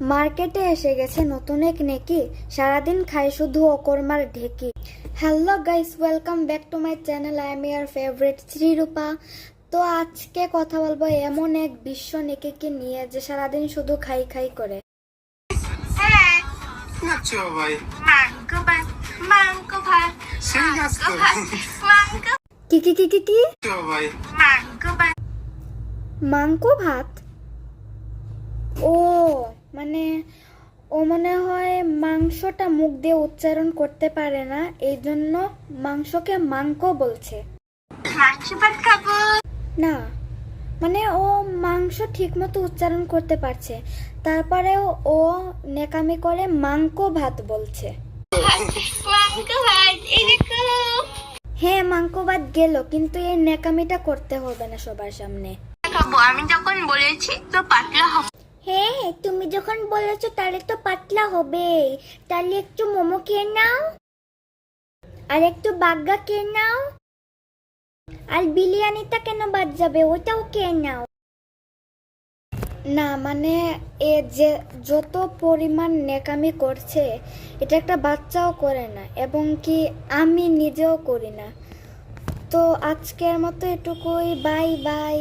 মার্কেটে এসে গেছে নতুন এক নেকি সারাদিন খাই শুধু অকর্মার ঢেকি। Hello guys welcome back to my channel I'm your favourite Shrirupa. তো আজকে কথা বলব এমন এক বিশ্ব নেকিকে নিয়ে যে সারাদিন শুধু খাই খাই করে। হ্যাঁ। কি কি কি কি কি? মাংকো ভাত? মানে ও মনে হয় মাংসটা মুখ দিয়ে উচ্চারণ করতে পারে না এই জন্য মাংসকে মাংকো বলছে। না মানে ও মাংস ঠিকমতো উচ্চারণ করতে পারছে তারপরেও ও নেকামি করে মাংকো ভাত বলছে। হ্যাঁ মাংকো ভাত গেল কিন্তু এই নেকামিটা করতে হবে না সবার সামনে। আমি যখন বলেছি তো পাতলা হবে। যখন বলেছ তাহলে তো পাতলা হবে। তাহলে একটু মোমো খেয়ে নাও। আর একটু বাগ্গা খেয়ে নাও। আর বিরিয়ানিটা কেন বাদ যাবে? ওটাও খেয়ে নাও। না মানে এ যে যত পরিমাণ নেকামি করছে, এটা একটা বাচ্চাও করে না, এবং কি আমি নিজেও করি না। তো আজকের মতো এটুকুই। Bye bye.